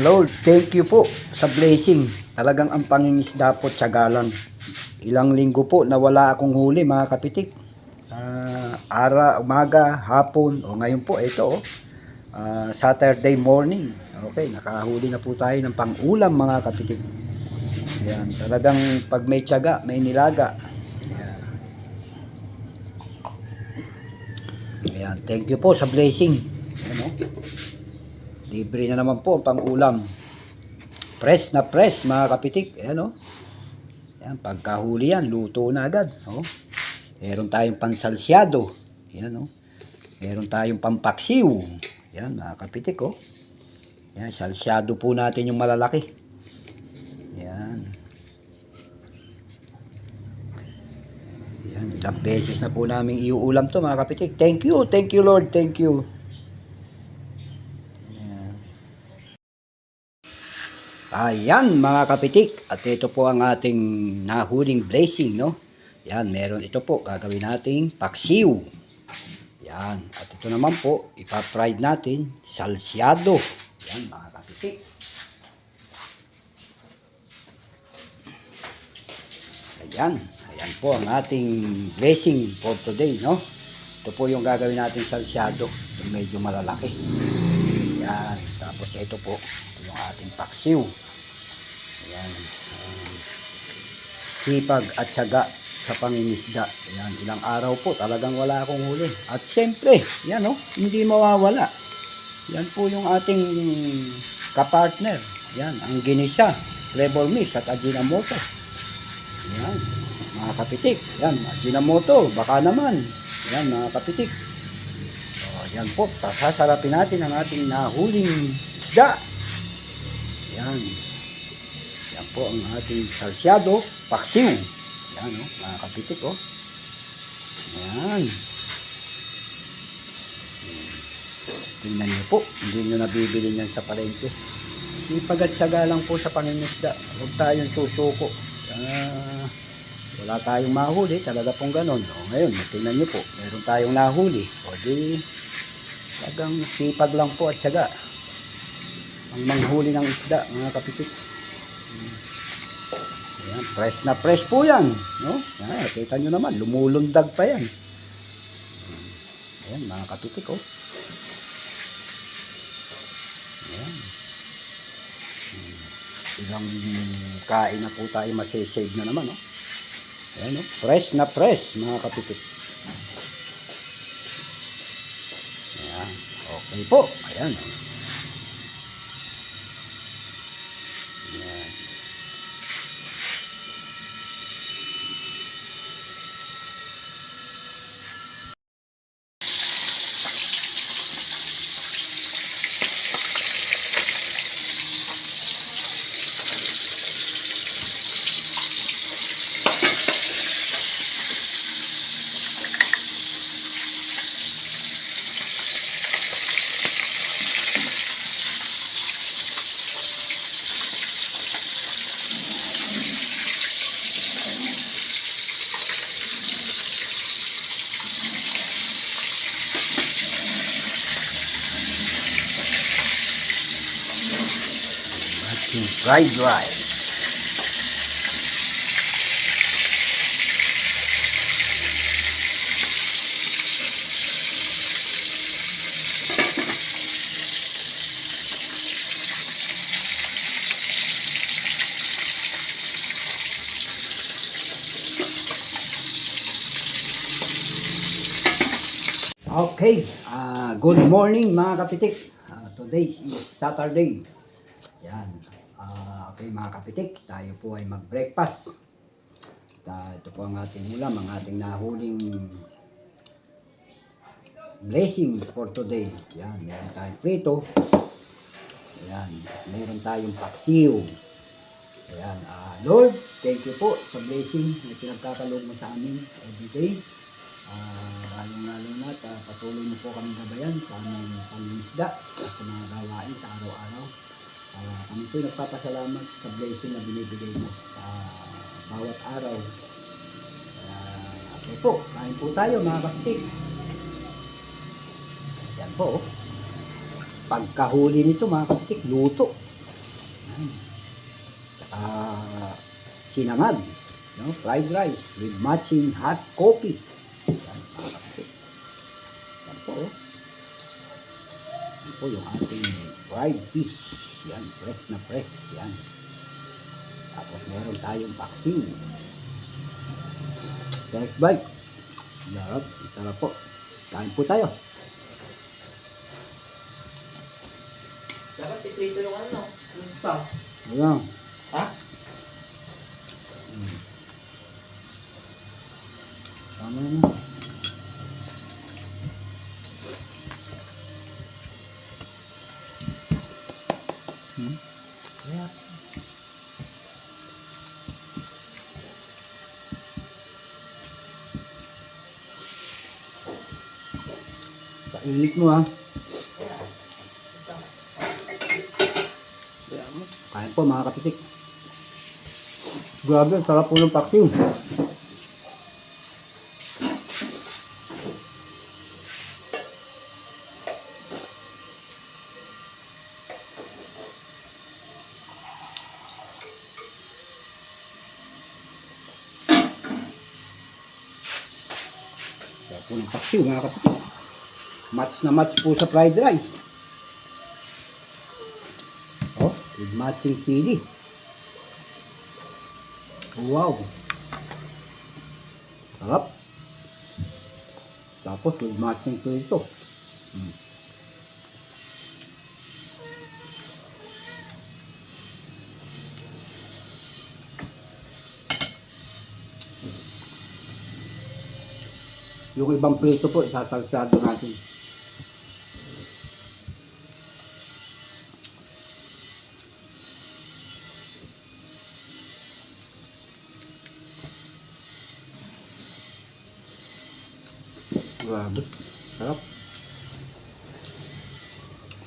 Lord, thank you po sa blessing. Talagang ang pangingisda po, tiyaga lang. Ilang linggo po na wala akong huli mga kapitik. Ah, ara, umaga, hapon, o ngayon po, ito oh. Ah, Saturday morning. Okay, nakahuli na po tayo ng pang-ulam mga kapitik. Yan, talagang pag may tiyaga, may nilaga. Yan. Ayan, thank you po sa blessing. Ano? Libre na naman po ang pang-ulam. Press na press mga kapitik. Ayan o. Ayan, pagkahuli yan, luto na agad. O. Meron tayong pansalsyado. Ayan o. Meron tayong pampaksiw. Ayan mga kapitik o. Ayan, salsyado po natin yung malalaki. Ayan. Ayan, ilang beses na po namin iuulam to mga kapitik. Thank you, thank you Lord, thank you. Ayan mga kapitik, at ito po ang ating nahuling blessing, no? Yan, meron ito po, gagawin nating paksiw. Yan, at ito naman po, ipa-fried natin, salsyado. Yan mga kapitik. Ayan, ayan po ang ating blessing for today, no? Ito po yung gagawin natin salsyado, medyo malalaki. Ayan, tapos ito po, yung ating paksiw. Ayan. sipag at syaga sa pangingisda. Ayan, ilang araw po, talagang wala akong huli. At siyempre, yan no, hindi mawawala. Yan po yung ating kapartner. Yan, ang ginisa, flavor mix at ajinomoto. Yan, mga kapitik. Yan, ajinomoto, baka naman. Yan, mga kapitik. Yan po, sasarapin natin ang ating nahuling isda. Yan. Yan po ang ating salsyado, paksiw. Yan, oh, mga kapitik, oh. Yan. Tingnan niyo po, hindi niyo nabibili niyan sa palengke. Sipag at tiyaga lang po sa pangingisda. Huwag tayong susuko. Ah, wala tayong mahuli, talaga pong ganon. O, ngayon, tingnan niyo po, meron tayong nahuli. O di, talagang sipag lang po at tiyaga. Ang manghuli ng isda, mga kapitik. Ayan, fresh na fresh po yan. No? Ayan, kita nyo naman, lumulundag pa yan. Ayan, mga kapitik, oh. Ayan. Hmm. Ilang kain na po tayo masisave na naman, oh. Ayan, oh. Fresh na fresh, mga kapitik. Okay po. Ayan. ating fried rice. Okay, ah, good morning mga kapitik. Ah, today is Saturday. Okay mga kapitik, tayo po ay mag-breakfast. Ito po ang ating ulam, ang ating nahuling blessing for today. Yan, meron tayong prito. Yan, meron tayong paksiw. Ayan, ah, Lord, thank you po sa blessing na pinagkakalog mo sa amin everyday. Ah, lalong-lalo na at ah, patuloy mo po kami gabayan sa aming pangingisda at sa mga gawain sa araw-araw. Ah, kami po nagpapasalamat sa blessing na binibigay mo sa bawat araw. Uh, okay po, kain po tayo mga kapatid. Yan po. oh. Pagkahuli nito mga kapatid, luto. Yan. Tsaka sinangag. No? Fried rice with matching hot coffee. Yan. Yan po. oh. Yan po yung ating fried fish. Yan, fresh na fresh. Yan. Tapos meron tayong vaccine. Direct bite. Sarap. Sarap po. Kain po tayo. Dapat iprito yung ano, yung spam. Ayan. Ha? Hmm. Tama na. Kainit mo ha. Kain po mga kapitik. Grabe, sarap po ng paksiw. Sarap po ng paksiw mga kapitik. Na match po sa fried rice. Oh, with matching chili. Wow. Sarap. Tapos with matching prito. Hmm. Yung ibang prito po, isasalsado natin.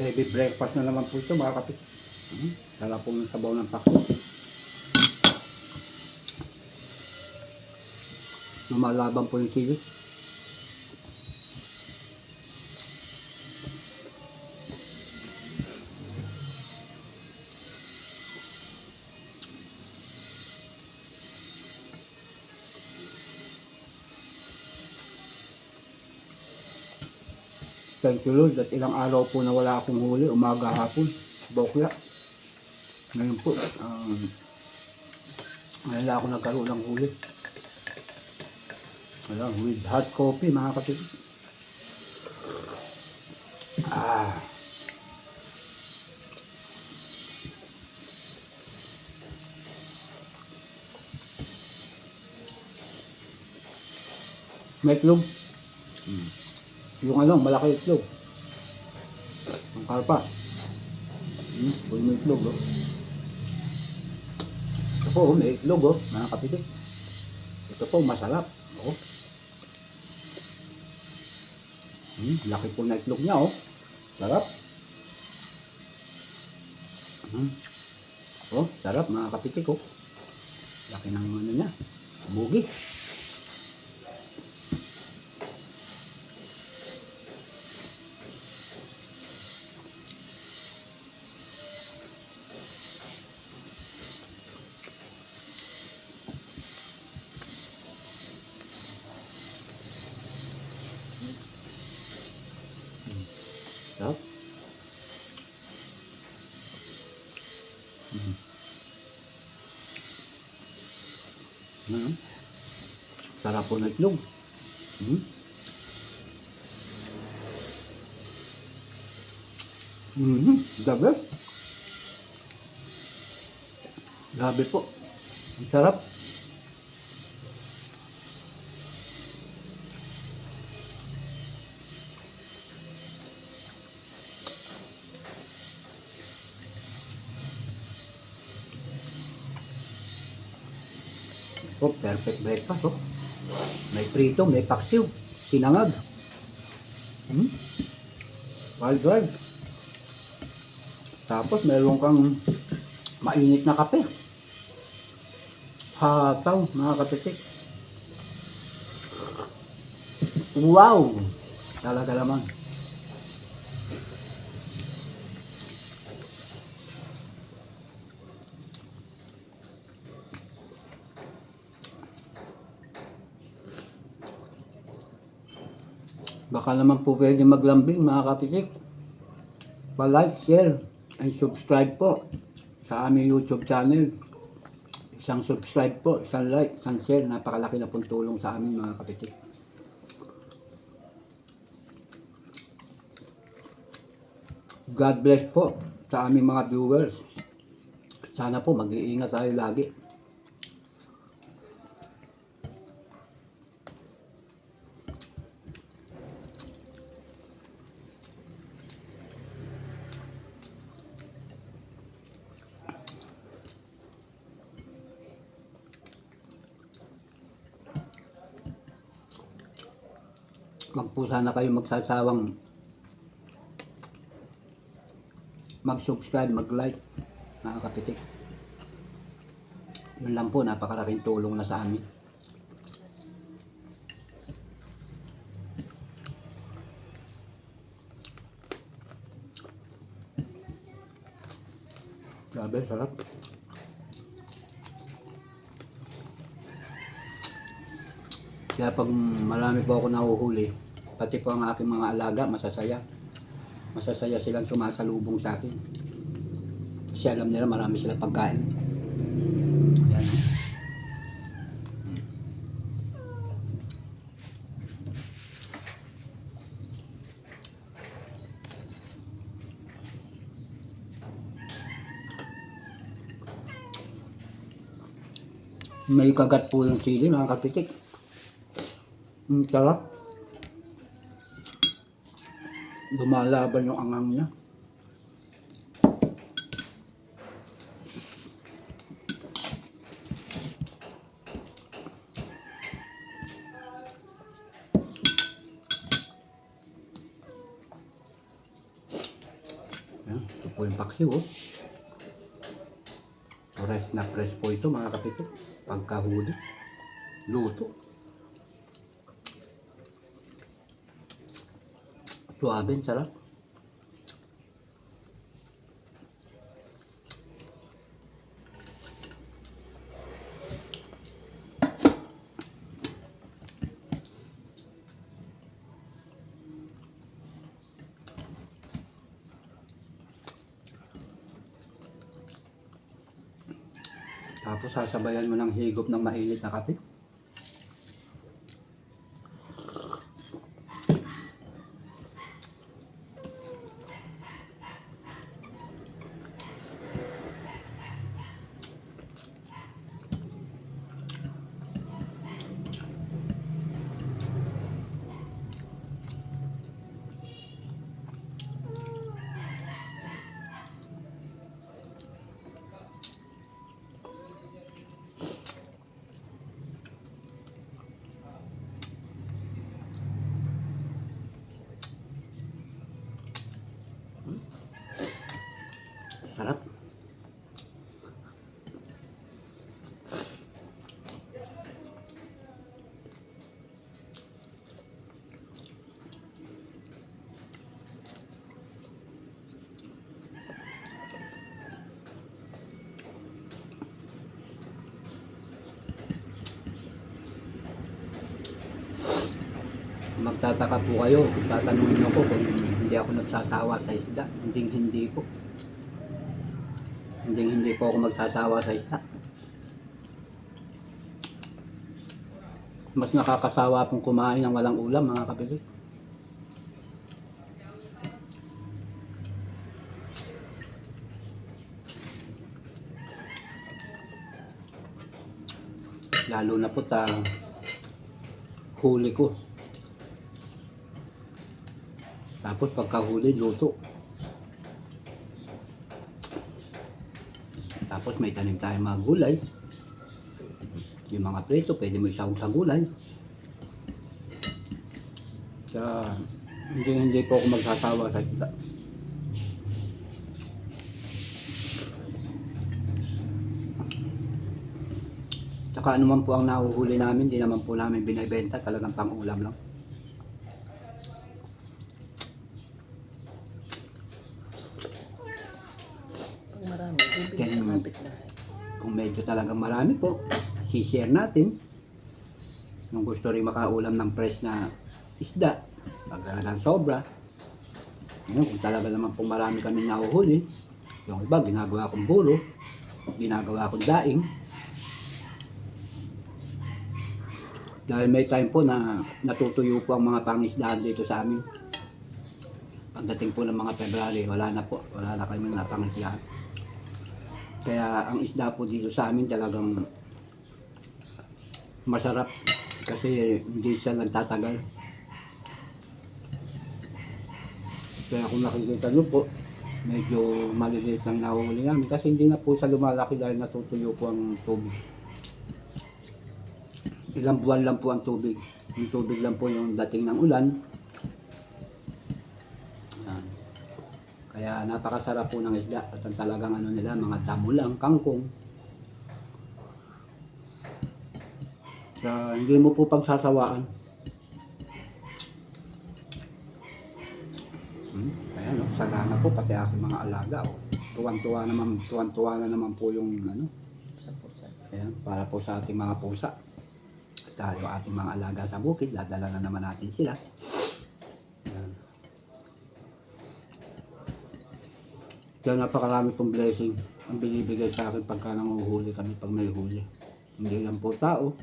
Heavy breakfast na naman po ito mga kapit. Hmm. Sarap po ng sabaw ng pakso. Lumalaban po yung sili. Thank you Lord at ilang araw po na wala akong huli, umaga hapon, bokya. Ngayon po, um, ngayon ako nagkaroon ng huli. Wala, with hot coffee mga kapatid. Ah. May itlog. Yung ano, malaki itlog. Ang karpa. Hmm, puro may itlog, oh. Ito po, oh, may itlog, oh, mga kapitik. Ito po, masarap. Oh. Hmm, laki po na itlog niya, oh. Sarap. Hmm. Oh, sarap, mga kapitik, oh. Laki ng ano niya. Bugi. Sarap. Mm. Mm. Sarap po ng itlog. Mm. Mm. Gabi. Gabi po. Ang sarap. Oh, perfect breakfast, oh. May prito, may paksiw, sinangag. Hmm? Wild rice. Tapos meron kang mainit na kape. Hataw, mga kapitik. Wow! Talaga naman. Baka naman po pwede maglambing mga kapitik. Pa-like, share, and subscribe po sa aming YouTube channel. Isang subscribe po, isang like, isang share. Napakalaki na pong tulong sa amin mga kapitik. God bless po sa aming mga viewers. Sana po mag-iingat tayo lagi. Po sana kayo magsasawang mag-subscribe, mag-like, mga kapitik. Yun lang po, napakalaking tulong na sa amin. Grabe, sarap. Kaya pag marami po ako nahuhuli, pati po ang aking mga alaga, masasaya. Masasaya silang sumasalubong sa akin. Kasi alam nila marami silang pagkain. Ayan. May kagat po yung sili mga kapitik. Ang sarap. Lumalaban yung angang niya. Ayan, ito po yung paksiw oh. Fresh na fresh po ito mga kapitik. Pagkahuli. Luto. Suabe, ang sarap. Tapos sasabayan mo ng higop ng mainit na kape. Sarap. Magtataka po kayo, tatanungin ako kung hindi ako nagsasawa sa isda. Hindi hindi po. Hindi hindi po ako magsasawa sa isda. Mas nakakasawa pong kumain ng walang ulam mga kapatid. Lalo na po ta huli ko. Tapos pagkahuli, luto. Tapos may tanim tayong mga gulay. Yung mga preso, pwede mo isawag sa gulay. Kaya, hindi, hindi po ako magsasawa sa isda. Tsaka ano man po ang nahuhuli namin, di naman po namin binibenta, talagang pang-ulam lang. Pag marami, bibili sa Ganun. kapitbahay. Kung medyo talagang marami po, si-share natin. Kung gusto rin makaulam ng fresh na isda, Pag talagang sobra, ngayon, kung talaga naman po marami kami nahuhuli, yung iba ginagawa kong bulo, ginagawa kong daing. Dahil may time po na natutuyo po ang mga pangisdaan dito sa amin. Pagdating po ng mga February, wala na po, wala na kami na pangisdaan. Kaya ang isda po dito sa amin talagang masarap kasi hindi siya nagtatagal. Kaya kung nakikita nyo po, medyo maliliit lang nahuli namin kasi hindi na po siya lumalaki dahil natutuyo po ang tubig. Ilang buwan lang po ang tubig. Yung tubig lang po yung dating ng ulan. Kaya napakasarap po ng isda at ang talagang ano nila, mga damo lang, kangkong. Kaya hindi mo po pagsasawaan. Hmm, ayan o, sagana po pati aking mga alaga o. Tuwan-tuwa naman, tuwan-tuwa na naman po yung ano, Sa pursa. ayan, para po sa ating mga pusa. At yung ating mga alaga sa bukid, dadala na naman natin sila. Kaya napakarami pong blessing ang binibigay sa akin pagka nanguhuli kami pag may huli. Hindi lang po tao,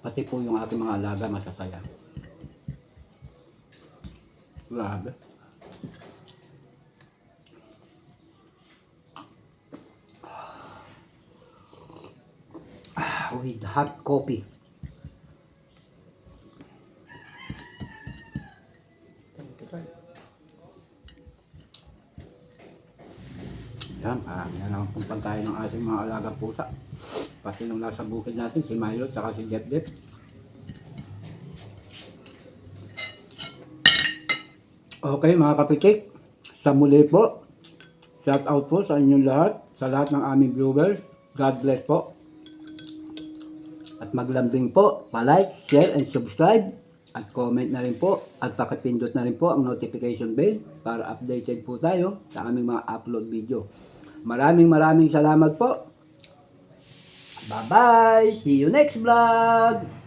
pati po yung ating mga alaga masasaya. Grabe. Ah, with hot coffee. Thank you, Lord. Yan, marami na naman pong pagkain ng ating mga alagang pusa. Pati nung nasa bukid natin, si Milo at si Jeff Jeff. Okay mga kapitik, sa muli po, shout out po sa inyong lahat, sa lahat ng aming viewers. God bless po. At maglambing po, pa-like, share, and subscribe. At comment na rin po at pakipindot na rin po ang notification bell para updated po tayo sa aming mga upload video. Maraming maraming salamat po. Bye-bye! See you next vlog!